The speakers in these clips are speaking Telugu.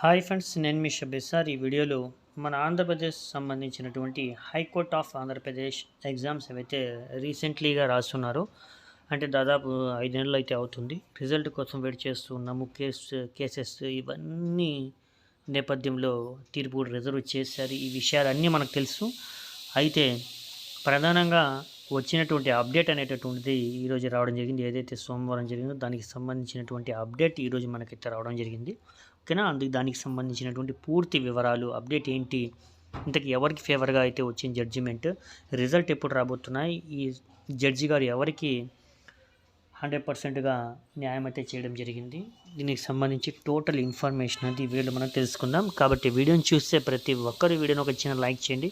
హాయ్ ఫ్రెండ్స్ నేను మీ షబీర్ ఈ వీడియోలో మన ఆంధ్రప్రదేశ్ సంబంధించినటువంటి హైకోర్ట్ ఆఫ్ ఆంధ్రప్రదేశ్ ఎగ్జామ్స్ ఏవైతే రీసెంట్లీగా రాస్తున్నారో అంటే దాదాపు ఐదు నెలలు అయితే అవుతుంది. రిజల్ట్ కోసం వెయిట్ చేస్తూ ఉన్నాము. కేసు కేసెస్ ఇవన్నీ నేపథ్యంలో తీర్పు రిజర్వ్ చేశారు. ఈ విషయాలన్నీ మనకు తెలుసు. అయితే ప్రధానంగా వచ్చినటువంటి అప్డేట్ అనేటటువంటిది ఈరోజు రావడం జరిగింది. ఏదైతే సోమవారం జరిగిందో దానికి సంబంధించినటువంటి అప్డేట్ ఈరోజు మనకైతే రావడం జరిగింది. ఓకేనా అందుకు దానికి సంబంధించినటువంటి పూర్తి వివరాలు అప్డేట్ ఏంటి ఇంతకు ఎవరికి ఫేవర్గా అయితే వచ్చింది జడ్జిమెంట్ రిజల్ట్ ఎప్పుడు రాబోతున్నాయి ఈ జడ్జి గారు ఎవరికి హండ్రెడ్ పర్సెంట్గా న్యాయం అయితే చేయడం జరిగింది దీనికి సంబంధించి టోటల్ ఇన్ఫర్మేషన్ అది ఈ వీడియో మనం తెలుసుకుందాం. కాబట్టి వీడియోని చూస్తే ప్రతి ఒక్కరు వీడియోని ఒక చిన్న లైక్ చేయండి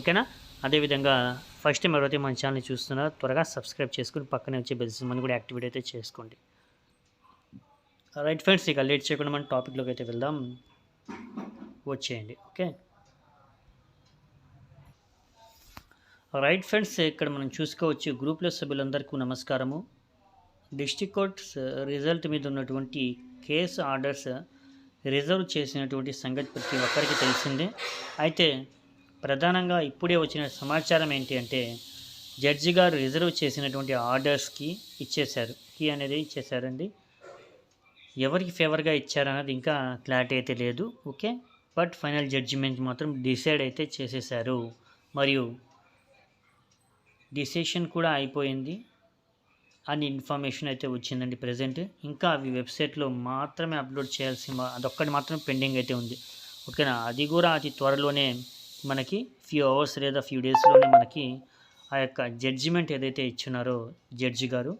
ఓకేనా? అదేవిధంగా ఫస్ట్ టైం ఎవరైతే మన ఛానల్ చూస్తున్నారో త్వరగా సబ్స్క్రైబ్ చేసుకుని పక్కనే వచ్చే బెల్స్ మనం కూడా యాక్టివేట్ అయితే చేసుకోండి. రైట్ ఫ్రెండ్స్ ఇక లేట్ చేయకుండా మన టాపిక్లోకి అయితే వెళ్దాం. వచ్చేయండి ఓకే? రైట్ ఫ్రెండ్స్ ఇక్కడ మనం చూసుకోవచ్చు. గ్రూప్లో సభ్యులందరికీ నమస్కారము. డిస్టిక్ కోర్ట్స్ రిజల్ట్ మీద ఉన్నటువంటి కేసు ఆర్డర్స్ రిజర్వ్ చేసినటువంటి సంగతి ప్రతి ఒక్కరికి తెలిసిందే. అయితే ప్రధానంగా ఇప్పుడే వచ్చిన సమాచారం ఏంటి అంటే జడ్జి గారు రిజర్వ్ చేసినటువంటి ఆర్డర్స్కి ఇచ్చేశారు. కీ అనేది ఇచ్చేశారండి. ఎవరికి ఫేవర్గా ఇచ్చారన్నది ఇంకా క్లారిటీ అయితే లేదు ఓకే? బట్ ఫైనల్ జడ్జిమెంట్ మాత్రం డిసైడ్ అయితే చేసేసారు. మరియు డిసిషన్ కూడా అయిపోయింది. అని ఇన్ఫర్మేషన్ అయితే వచ్చిందండి ప్రజెంట్. ఇంకా అవి వెబ్సైట్లో మాత్రమే అప్లోడ్ చేయాల్సి అదొక్కటి మాత్రం పెండింగ్ అయితే ఉంది. ఓకేనా? అది కూడా అతి త్వరలోనే మనకి ఫ్యూ అవర్స్ లేదా ఫ్యూ డేస్లోనే మనకి ఆ యొక్క జడ్జిమెంట్ ఏదైతే ఇచ్చున్నారో జడ్జి గారు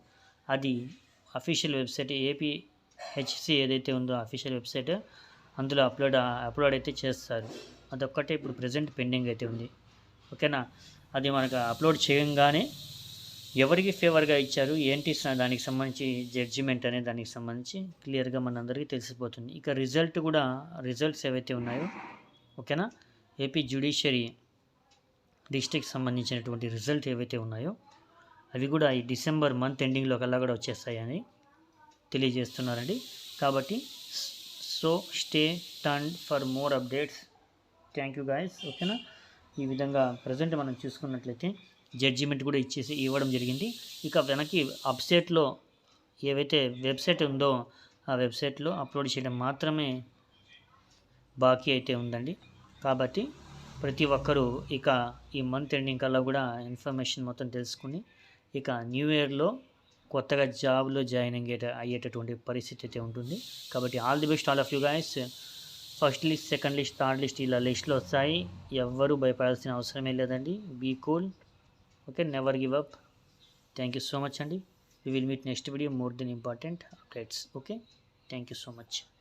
అది అఫీషియల్ వెబ్సైట్ ఏపీ హెచ్సి ఏదైతే ఉందో అఫీషియల్ వెబ్సైట్ అందులో అప్లోడ్ అప్లోడ్ అయితే చేస్తారు. అదొక్కటే ఇప్పుడు ప్రజెంట్ పెండింగ్ అయితే ఉంది. ఓకేనా? అది మనకు అప్లోడ్ చేయంగానే ఎవరికి ఫేవర్గా ఇచ్చారు ఏంటి దానికి సంబంధించి జడ్జిమెంట్ అనే దానికి సంబంధించి క్లియర్గా మనందరికీ తెలిసిపోతుంది. ఇక రిజల్ట్ కూడా రిజల్ట్స్ ఏవైతే ఉన్నాయో ఓకేనా? ఏపీ జ్యుడిషియరీ డిస్ట్రిక్ట్ సంబంధించినటువంటి రిజల్ట్ ఏవైతే ఉన్నాయో అవి కూడా ఈ డిసెంబర్ మంత్ ఎండింగ్లో కల్లా కూడా వచ్చేస్తాయని తెలియజేస్తున్నారండి. కాబట్టి so stay turn for more updates. Thank you guys. ఓకేనా? ఈ విధంగా ప్రజెంట్ మనం చూసుకున్నట్లయితే జడ్జిమెంట్ కూడా ఇచ్చేసి ఇవ్వడం జరిగింది. ఇక వెనక్కి అప్సెట్లో ఏవైతే వెబ్సైట్ ఉందో ఆ వెబ్సైట్లో అప్లోడ్ చేయడం మాత్రమే బాకీ అయితే ఉందండి. కాబట్టి ప్రతి ఒక్కరూ ఇక ఈ మంత్ ఎండింగ్ కల్లా కూడా ఇన్ఫర్మేషన్ మొత్తం తెలుసుకుని ఇక న్యూ ఇయర్లో కొత్తగా జాబ్లో జాయిన్ అయ్యే అయ్యేటటువంటి పరిస్థితి అయితే ఉంటుంది. కాబట్టి all the best all of you guys. First list second list third list ఇలా లిస్ట్లో వస్తాయి. ఎవ్వరూ భయపడాల్సిన అవసరమే లేదండి. Be cool. Okay never give up. Thank you so much అండి. We will meet next video. More than important updates. Okay thank you so much.